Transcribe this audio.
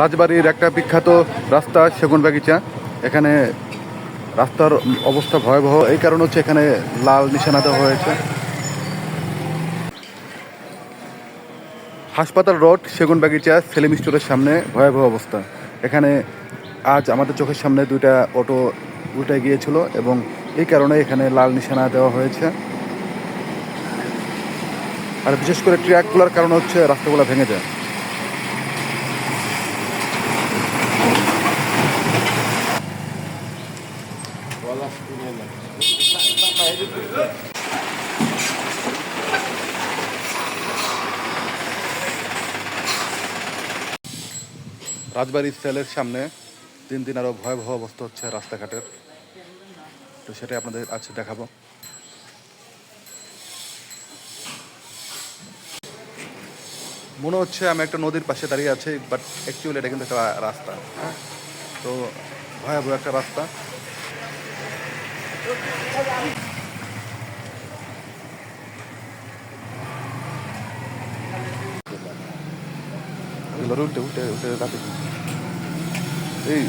রাজবাড়ির একটা বিখ্যাত রাস্তা, সেগুন বাগিচা। এখানে রাস্তার অবস্থা ভয়াবহ। এই কারণ হচ্ছে এখানে লাল নিশানা দেওয়া হয়েছে। হাসপাতাল রোড, সেগুন বাগিচা, সেলিম স্টোরের সামনে, ভয়াবহ অবস্থা। এখানে আজ আমাদের চোখের সামনে দুইটা অটো উল্টে গিয়েছিল এবং এই কারণে এখানে লাল নিশানা দেওয়া হয়েছে। আর বিশেষ করে ট্র্যাকগুলোর কারণ হচ্ছে রাস্তাগুলো ভেঙে যায়। রাজবাড়ি সেলের সামনে দিন দিন আরও ভয়াবহ অবস্থা হচ্ছে রাস্তাঘাটের। তো সেটাই আপনাদের আজকে দেখাবো। মনে হচ্ছে আমি একটা নদীর পাশে দাঁড়িয়ে আছি বাট অ্যাকচুয়ালি এটা কিন্তু একটা রাস্তা। হ্যাঁ তো ভয়াবহ একটা রাস্তা। এগুলো উল্টে উল্টে উল্টে রাতে এই